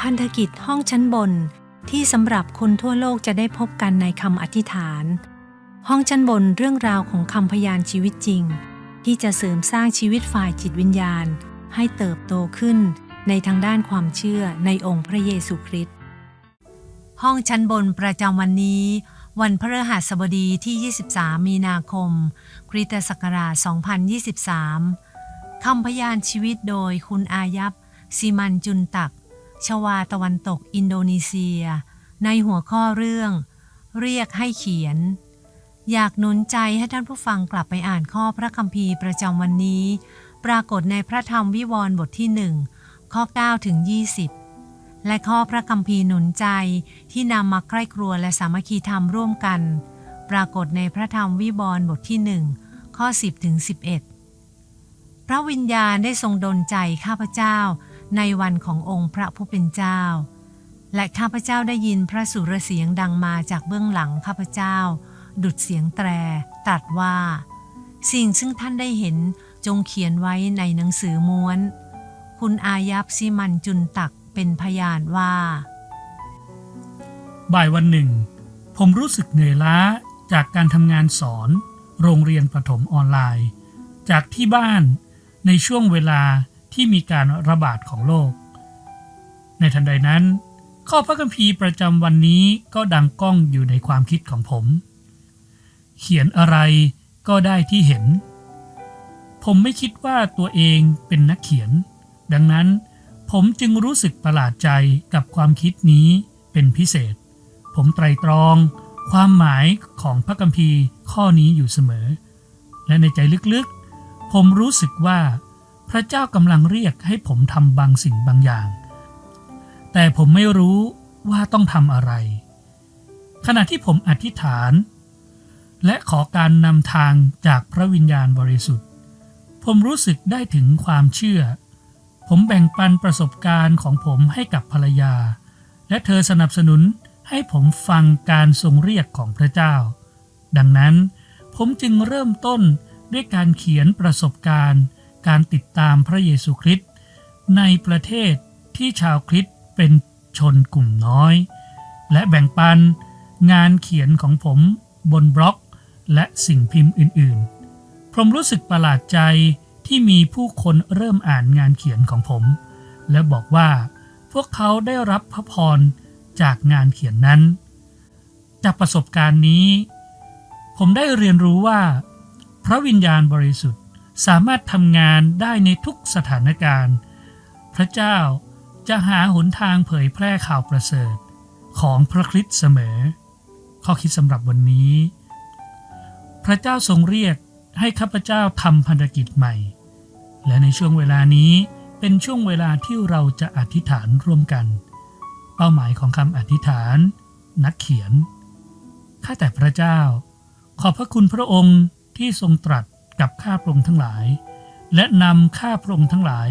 พันธกิจห้องชั้นบนที่สำหรับคนทั่วโลกจะได้พบกันในคำอธิษฐาน ห้องชั้นบนเรื่องราวของคำพยานชีวิตจริง ที่จะเสริมสร้างชีวิตฝ่ายจิตวิญญาณ ให้เติบโตขึ้นในทางด้านความเชื่อในองค์พระเยซูคริสต์ห้องชั้นบนประจำวันนี้ วันพฤหัสบดีที่ 23 มีนาคมคริสตศักราช 2023คำพยานชีวิตโดยคุณอายับซีมันจุนตัก ชวาตะวันตกอินโดนีเซีย ในหัวข้อเรื่อง เรียกให้เขียน อยากหนุนใจให้ท่านผู้ฟังกลับไปอ่านข้อพระคัมภีร์ประจำวันนี้ ปรากฏในพระธรรมวิวรณ์บทที่หนึ่งข้อ9ถึง20 และข้อพระคัมภีร์หนุนใจที่นำมาใกล้ครัวและสามัคคีธรรมร่วมกัน ปรากฏในพระธรรมวิวรณ์บทที่หนึ่งข้อ 10ถึง11 พระวิญญาณได้ทรงดลใจข้าพเจ้า ในวันขององค์พระผู้เป็นเจ้า และข้าพเจ้าได้ยินพระสุรเสียงดังมาจากเบื้องหลังข้าพเจ้า ดุดเสียงแตรตรัสว่า สิ่งซึ่งท่านได้เห็นจงเขียนไว้ในหนังสือม้วน คุณอายับซิมันจุนตักเป็นพยานว่า บ่ายวันหนึ่ง ผมรู้สึกเหนื่อยล้าจากการทำงานสอน โรงเรียนประถมออนไลน์ จากที่บ้านในช่วงเวลา ที่มีการระบาดของโรค ในทันใดนั้น ข้อพระคัมภีร์ประจำวันนี้ก็ดังก้องอยู่ในความคิดของผม เขียนอะไรก็ได้ที่เห็น ผมไม่คิดว่าตัวเองเป็นนักเขียน ดังนั้นผมจึงรู้สึกประหลาดใจกับความคิดนี้เป็นพิเศษ ผมไตรตรองความหมายของพระคัมภีร์ข้อนี้อยู่เสมอ และในใจลึกๆ ผมรู้สึกว่า พระเจ้ากำลังเรียกให้ผมทำบางสิ่งบางอย่าง แต่ผมไม่รู้ว่าต้องทำอะไร ขณะที่ผมอธิษฐาน และขอการนำทางจากพระวิญญาณบริสุทธิ์ ผมรู้สึกได้ถึงความเชื่อ ผมแบ่งปันประสบการณ์ของผมให้กับภรรยา และเธอสนับสนุนให้ผมฟังการทรงเรียกของพระเจ้า ดังนั้นผมจึงเริ่มต้นด้วยการเขียนประสบการณ์ การติดตามพระเยซูคริสต์ในประเทศที่ชาวคริสต์เป็นชนกลุ่มน้อย และแบ่งปันงานเขียนของผมบนบล็อก และสิ่งพิมพ์อื่นๆ ผมรู้สึกประหลาดใจที่มีผู้คนเริ่มอ่านงานเขียนของผม และบอกว่าพวกเขาได้รับพระพรจากงานเขียนนั้น จากประสบการณ์นี้ ผมได้เรียนรู้ว่า พระวิญญาณบริสุทธิ์ สามารถทำงานได้ในทุกสถานการณ์ พระเจ้าจะหาหนทางเผยแพร่ข่าวประเสริฐ ของพระคริสต์เสมอ ข้อคิดสำหรับวันนี้ พระเจ้าทรงเรียกให้ข้าพเจ้าทำพันธกิจใหม่ และในช่วงเวลานี้เป็นช่วงเวลาที่เราจะอธิษฐานร่วมกัน เป้าหมายของคำอธิษฐาน นักเขียน ข้าแต่พระเจ้า ขอบพระคุณพระองค์ที่ทรงตรัส กับข้าพระองค์ทั้งหลาย และนำข้าพระองค์ทั้งหลาย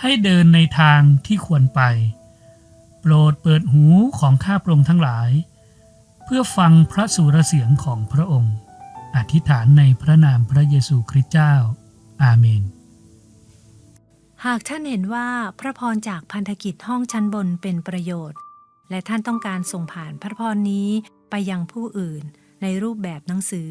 ให้เดินในทางที่ควรไป โปรดเปิดหูของข้าพระองค์ทั้งหลาย เพื่อฟังพระสุรเสียงของพระองค์ อธิษฐานในพระนามพระเยซูคริสต์เจ้า อาเมนหากท่านเห็นว่าพระพรจากพันธกิจห้องชั้นบนเป็นประโยชน์ และท่านต้องการส่งผ่านพระพรนี้ไปยังผู้อื่นในรูปแบบหนังสือ